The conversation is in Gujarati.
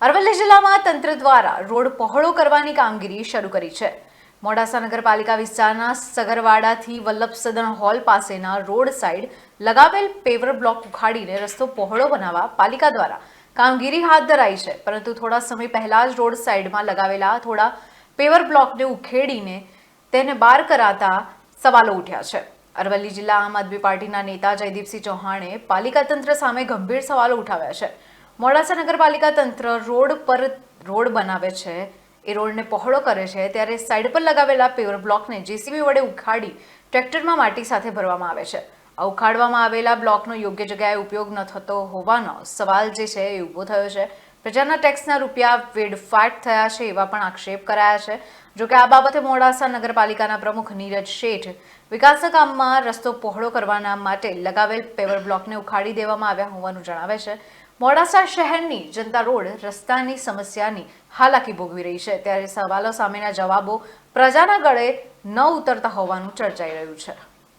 અરવલ્લી જિલ્લામાં તંત્ર દ્વારા રોડ પહોળો કરવાની કામગીરી શરૂ કરી છે. મોડાસા નગરપાલિકા વિસ્તારના સગરવાડાથી વલ્લભ સદન હોલ પાસેના રોડ સાઇડ લગાવેલ પેવર બ્લોક ઉખાડીને રસ્તો પહોળો બનાવવા પાલિકા દ્વારા કામગીરી હાથ ધરાઈ છે. પરંતુ થોડા સમય પહેલા જ રોડ સાઇડમાં લગાવેલા થોડા પેવર બ્લોકને ઉખેડીને તેને બાર કરાતા સવાલો ઉઠ્યા છે. અરવલ્લી જિલ્લા આમ આદમી પાર્ટીના નેતા જયદીપસિંહ ચૌહાણે પાલિકા તંત્ર સામે ગંભીર સવાલો ઉઠાવ્યા છે. મોડાસા નગરપાલિકા તંત્ર રોડ પર રોડ બનાવે છે. એ રોડને પહોળો કરે છે. ત્યારે સાઈડ પર લગાવેલા પેવર બ્લોકને જેસીબી વડે ઉખાડી ટ્રેક્ટરમાં માટી સાથે ભરવામાં આવે છે. આ ઉખાડવામાં આવેલા બ્લોકનો યોગ્ય જગ્યાએ ઉપયોગ ન થતો હોવાનો સવાલ જે છે એ ઊભો થયો છે. પ્રજાના ટેક્સના રૂપિયા વેડફાટ થયા છે એવા પણ આક્ષેપ કરાયા છે. જોકે આ બાબતે મોડાસા નગરપાલિકાના પ્રમુખ નીરજ શેઠ વિકાસના કામમાં રસ્તો પહોળો કરવાના માટે લગાવેલ પેવર બ્લોકને ઉખાડી દેવામાં આવ્યા હોવાનું જણાવે છે. મોડાસા શહેરની જનતા રોડ રસ્તાની સમસ્યાની હાલાકી ભોગવી રહી છે. ત્યારે સવાલો સામેના જવાબો પ્રજાના ગળે ન ઉતરતા હોવાનું ચર્ચાઈ રહ્યું છે.